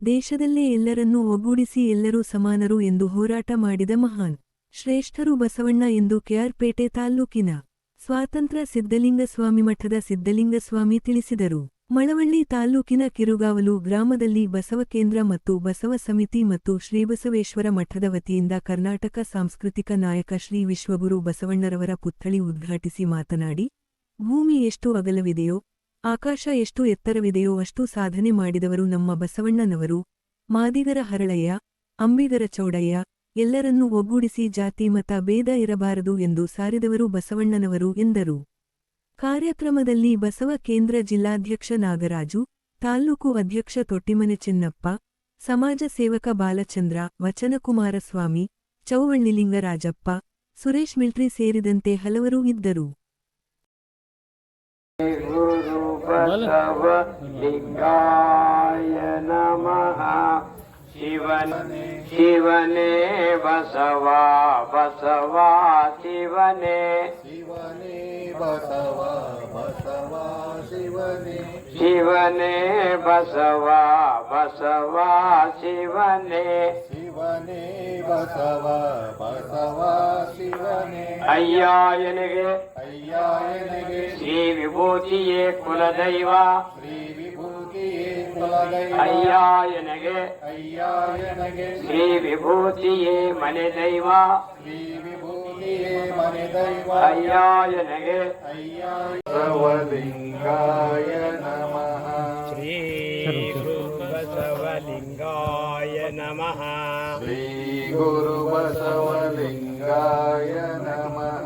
ದೇಶದಲ್ಲೇ ಎಲ್ಲರನ್ನೂ ಒಗ್ಗೂಡಿಸಿ ಎಲ್ಲರೂ ಸಮಾನರು ಎಂದು ಹೋರಾಟ ಮಾಡಿದ ಮಹಾನ್, ಶ್ರೇಷ್ಠರು ಬಸವಣ್ಣ ಎಂದು ಕೆಆರ್ಪೇಟೆ ತಾಲ್ಲೂಕಿನ ಸ್ವಾತಂತ್ರ್ಯ ಸಿದ್ಧಲಿಂಗಸ್ವಾಮಿ ಮಠದ ಸಿದ್ಧಲಿಂಗಸ್ವಾಮಿ ತಿಳಿಸಿದರು. ಮಳವಳ್ಳಿ ತಾಲ್ಲೂಕಿನ ಕಿರುಗಾವಲು ಗ್ರಾಮದಲ್ಲಿ ಬಸವ ಕೇಂದ್ರ ಮತ್ತು ಬಸವ ಸಮಿತಿ ಮತ್ತು ಶ್ರೀಬಸವೇಶ್ವರ ಮಠದ ವತಿಯಿಂದ ಕರ್ನಾಟಕ ಸಾಂಸ್ಕೃತಿಕ ನಾಯಕ ಶ್ರೀ ವಿಶ್ವಗುರು ಬಸವಣ್ಣರವರ ಪುತ್ಥಳಿ ಉದ್ಘಾಟಿಸಿ ಮಾತನಾಡಿ, ಭೂಮಿ ಎಷ್ಟು ಅಗಲವಿದೆಯೋ ಆಕಾಶ ಎಷ್ಟು ಎತ್ತರವಿದೆಯೋ ಅಷ್ಟು ಸಾಧನೆ ಮಾಡಿದವರು ನಮ್ಮ ಬಸವಣ್ಣನವರು. ಮಾದಿಗರ ಹರಳಯ್ಯ, ಅಂಬಿಗರ ಚೌಡಯ್ಯ, ಎಲ್ಲರನ್ನೂ ಒಗ್ಗೂಡಿಸಿ ಜಾತಿ ಮತ ಭೇದ ಇರಬಾರದು ಎಂದು ಸಾರಿದವರು ಬಸವಣ್ಣನವರು ಎಂದರು. ಕಾರ್ಯಕ್ರಮದಲ್ಲಿ ಬಸವ ಕೇಂದ್ರ ಜಿಲ್ಲಾಧ್ಯಕ್ಷ ನಾಗರಾಜು ತಾಲ್ಲೂಕು ಅಧ್ಯಕ್ಷ ತೊಟ್ಟಿಮನೆ ಚಿನ್ನಪ್ಪ, ಸಮಾಜ ಸೇವಕ ಬಾಲಚಂದ್ರ, ವಚನಕುಮಾರಸ್ವಾಮಿ ಚೌವಳ್ಳಿಲಿಂಗರಾಜಪ್ಪ ಸುರೇಶ್ ಮಿಲ್ಟ್ರಿ ಸೇರಿದಂತೆ ಹಲವರು ಇದ್ದರು. ಗುರು ಬಸವ ಲಿಂಗಾಯ ನಮಃ శివనే శివనే బసవా బసవా శివనే. శివనే బసవా బసవా శివనే. అయ్యా ఎనగే. అయ్యా ఎనగే. శ్రీ విభూతియే కులదైవ. శ్రీ ಅಯ್ಯ ಎನಗೆ ಅಯ್ಯ ಎನಗೆ ಶ್ರೀ ವಿಭೂತಿಯೇ ಮನೆ ದೈವ ಶ್ರೀ ವಿಭೂತಿಯೇ ಮನೆ ದೈವ ಅಯ್ಯ ಎನಗೆ ಅಯ್ಯ ಸರ್ವಲಿಂಗಾಯ ನಮಃ ಶ್ರೀ ಬಸವಲಿಂಗಾಯ ನಮಃ ಶ್ರೀ ಗುರು ಬಸವಲಿಂಗಾಯ ನಮಃ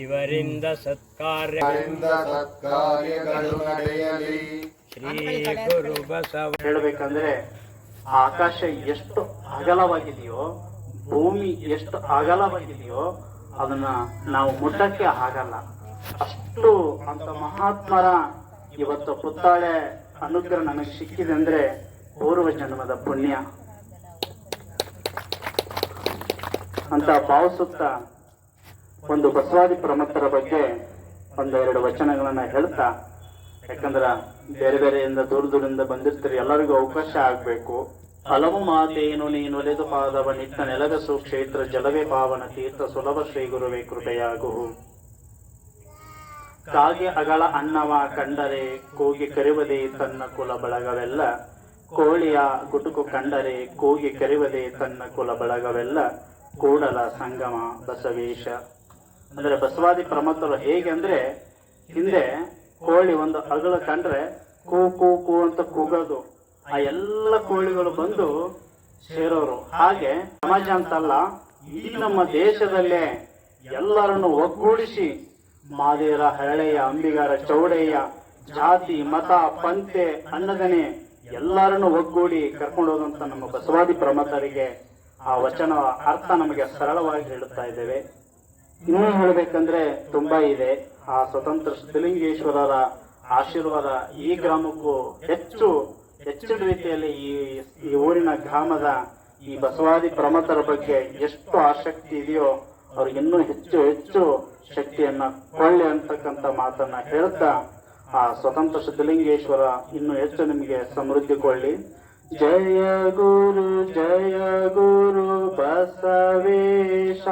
ಇವರಿಂದ ಸತ್ಕಾರ್ಯ ರಿಂದ ಸತ್ಕಾರ್ಯಗಳು ನಡೆಯಲಿ ಹೇಳಬೇಕಂದ್ರೆ ಆಕಾಶ ಎಷ್ಟು ಅಗಲವಾಗಿದೆಯೋ, ಭೂಮಿ ಎಷ್ಟು ಅಗಲವಾಗಿದೆಯೋ ಅದನ್ನ ನಾವು ಮುಟ್ಟಕ್ಕೆ ಆಗಲ್ಲ. ಅಷ್ಟು ಅಂತ ಮಹಾತ್ಮರ ಇವತ್ತು ಪುತ್ತಾಳೆ ಅನುಗ್ರಹ ನನಗೆ ಸಿಕ್ಕಿದೆ ಅಂದ್ರೆ ಪೂರ್ವ ಜನ್ಮದ ಪುಣ್ಯ. ಅಂತ ಭಾವಿಸುತ್ತ ಒಂದು ಬಸವಾದಿ ಪ್ರಮತ್ತರ ಬಗ್ಗೆ ಒಂದೆರಡು ವಚನಗಳನ್ನ ಹೇಳ್ತಾ ಯಾಕಂದ್ರ ಬೇರೆ ಬೇರೆಯಿಂದ ದೂರ ದೂರದಿಂದ ಬಂದಿರ್ತೀರಿ, ಎಲ್ಲರಿಗೂ ಅವಕಾಶ ಆಗ್ಬೇಕು. ಹಲವು ಮಾತೇನು ನೀನು ಒಲೆದು ಪಾದವ ನಿತ್ತ ನೆಲದ ಸುಕ್ಷೇತ್ರ, ಜಲವೇ ಪಾವನ ತೀರ್ಥ, ಸುಲಭ ಶ್ರೀ ಗುರುವೇ ಕೃಪೆಯಾಗು. ಕಾಗೆ ಅಗಳ ಅನ್ನವ ಕಂಡರೆ, ಕೂಗಿ ಕರೆವದೆ ತನ್ನ ಕುಲ ಬಳಗವೆಲ್ಲ. ಕೋಳಿಯ ಗುಟುಕು ಕಂಡರೆ, ಕೂಗಿ ಕರೆವದೆ ತನ್ನ ಕುಲ ಬಳಗವೆಲ್ಲ. ಕೂಡಲ ಸಂಗಮ ಬಸವೇಶ. ಅಂದ್ರೆ ಬಸವಾದಿ ಪ್ರಮತ್ತರು ಹೇಗೆ ಅಂದ್ರೆ, ಹಿಂದೆ ಕೋಳಿ ಒಂದು ಅಗಳ ಕಂಡ್ರೆ ಕೂ ಕೂ ಕೂ ಅಂತ ಕೂಗೋದು. ಆ ಎಲ್ಲ ಕೋಳಿಗಳು ಬಂದು ಸೇರೋರು. ಹಾಗೆ ಸಮಾಜ ಅಂತಲ್ಲ ಈ ನಮ್ಮ ದೇಶದಲ್ಲೇ ಎಲ್ಲರನ್ನು ಒಗ್ಗೂಡಿಸಿ, ಮಾದೇರ, ಹಳೆಯ, ಅಂಬಿಗರ, ಚೌಡಯ್ಯ, ಜಾತಿ, ಮತ, ಪಂಥೆ, ಅನ್ನದನೆ ಎಲ್ಲರನ್ನು ಒಗ್ಗೂಡಿ ಕರ್ಕೊಂಡು ಹೋದಂತ ನಮ್ಮ ಬಸವಾದಿ ಪ್ರಮತರಿಗೆ ಆ ವಚನ ಅರ್ಥ ನಮಗೆ ಸರಳವಾಗಿ ಹೇಳುತ್ತಾ ಇದ್ದೇವೆ. ಇನ್ನೂ ಹೇಳಬೇಕಂದ್ರೆ ತುಂಬಾ ಇದೆ. ಆ ಸ್ವತಂತ್ರ ಸಿದ್ಧಲಿಂಗೇಶ್ವರರ ಆಶೀರ್ವಾದ ಈ ಗ್ರಾಮಕ್ಕೂ ಹೆಚ್ಚು ಹೆಚ್ಚಿನ ರೀತಿಯಲ್ಲಿ ಈ ಈ ಊರಿನ ಗ್ರಾಮದ ಈ ಬಸವಾದಿ ಪ್ರಮತರ ಬಗ್ಗೆ ಎಷ್ಟು ಆಸಕ್ತಿ ಇದೆಯೋ ಅವ್ರಿಗೆ ಇನ್ನೂ ಹೆಚ್ಚು ಹೆಚ್ಚು ಶಕ್ತಿಯನ್ನ ಕೊಳ್ಳಿ ಅಂತಕ್ಕಂಥ ಮಾತನ್ನ ಹೇಳ್ತಾ ಆ ಸ್ವತಂತ್ರ ಸಿದ್ಧಲಿಂಗೇಶ್ವರ ಇನ್ನೂ ಹೆಚ್ಚು ನಿಮಗೆ ಸಮೃದ್ಧಿ ಕೊಳ್ಳಿ ಜಯ ಗುರು ಜಯ ಗುರು ಬಸವೇಶ.